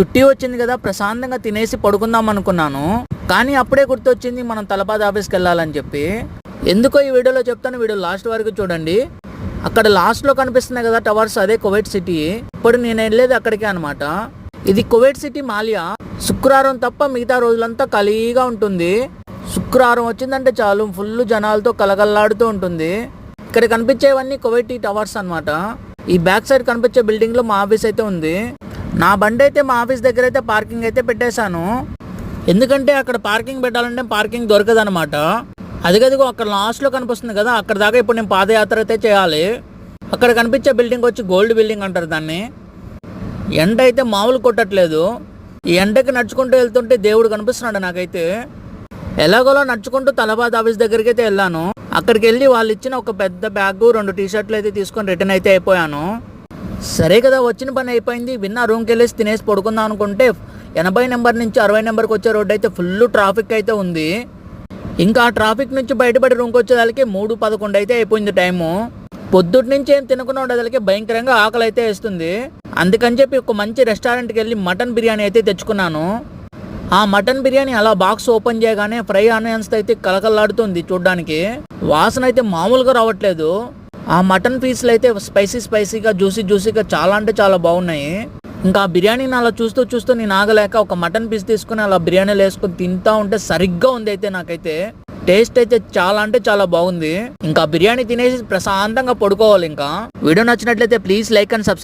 చుట్టి వచ్చింది కదా ప్రశాంతంగా తినేసి పడుకుందాం అనుకున్నాను. కానీ అప్పుడే గుర్తొచ్చింది మనం తలపాద ఆఫీస్కి వెళ్ళాలని చెప్పి. ఎందుకో ఈ వీడియోలో చెప్తాను వీడియో లాస్ట్ వరకు చూడండి. అక్కడ లాస్ట్లో కనిపిస్తున్నాయి కదా టవర్స్ అదే కువైట్ సిటీ. ఇప్పుడు నేను వెళ్ళేది అక్కడికే అనమాట ఇది కువైట్ సిటీ మాలియా. శుక్రవారం తప్ప మిగతా రోజులంతా ఖాళీగా ఉంటుంది. శుక్రవారం వచ్చిందంటే చాలు ఫుల్ జనాలతో కలగల్లాడుతూ ఉంటుంది. ఇక్కడ కనిపించేవన్నీ కువైట్ టవర్స్ అన్నమాట. ఈ బ్యాక్ సైడ్ కనిపించే బిల్డింగ్లో మా ఆఫీస్ అయితే ఉంది. నా బండి అయితే మా ఆఫీస్ దగ్గర అయితే పార్కింగ్ అయితే పెట్టేశాను. ఎందుకంటే అక్కడ పార్కింగ్ పెట్టాలంటే పార్కింగ్ దొరకదనమాట అదిగదిగో అక్కడ లాస్ట్లో కనిపిస్తుంది కదా అక్కడ దాకా ఇప్పుడు నేను పాదయాత్ర అయితే చేయాలి. అక్కడ కనిపించే బిల్డింగ్ వచ్చి గోల్డ్ బిల్డింగ్ అంటారు దాన్ని. ఎండ అయితే మామూలు కొట్టట్లేదు. ఈ ఎండకి నడుచుకుంటూ వెళ్తుంటే దేవుడు కనిపిస్తున్నాడు నాకైతే. ఎలాగోలా నడుచుకుంటూ తలబాద్ ఆఫీస్ దగ్గరికి అయితే వెళ్ళాను. అక్కడికి వెళ్ళి వాళ్ళు ఇచ్చిన ఒక పెద్ద బ్యాగ్ రెండు టీ షర్ట్లు అయితే తీసుకొని రిటర్న్ అయితే అయిపోయాను. సరే కదా వచ్చిన పని అయిపోయింది. విన్న రూమ్కి వెళ్ళేసి తినేసి పడుకుందాం అనుకుంటే ఎనభై నెంబర్ నుంచి అరవై నెంబర్కి వచ్చే రోడ్డు అయితే ఫుల్ ట్రాఫిక్ అయితే ఉంది. ఇంకా ఆ ట్రాఫిక్ నుంచి బయటపడి రూమ్కి వచ్చేదానికి మూడు పదకొండు అయితే అయిపోయింది టైము పొద్దుటి నుంచి ఏం తినకుండా ఉండేదానికి భయంకరంగా ఆకలి అయితే వేస్తుంది. అందుకని చెప్పి ఒక మంచి రెస్టారెంట్కి వెళ్ళి మటన్ బిర్యానీ అయితే తెచ్చుకున్నాను. ఆ మటన్ బిర్యానీ అలా బాక్స్ ఓపెన్ చేయగానే ఫ్రై ఆనియన్స్ అయితే కలకల్లాడుతుంది చూడ్డానికి. వాసన అయితే మామూలుగా రావట్లేదు. ఆ మటన్ పీస్లు అయితే స్పైసీ స్పైసీగా జ్యూసీ జ్యూసీగా చాలా అంటే చాలా బాగున్నాయి. ఇంకా ఆ బిర్యానీని అలా చూస్తూ చూస్తూ నేను ఆగలేక ఒక మటన్ పీస్ తీసుకుని అలా బిర్యానీలు వేసుకొని తింటా ఉంటే సరిగ్గా ఉంది అయితే నాకైతే. టేస్ట్ అయితే చాలా అంటే చాలా బాగుంది. ఇంకా బిర్యానీ తినేసి ప్రశాంతంగా పడుకోవాలి ఇంకా. వీడియో నచ్చినట్లయితే ప్లీజ్ లైక్ అండ్ సబ్స్క్రైబ్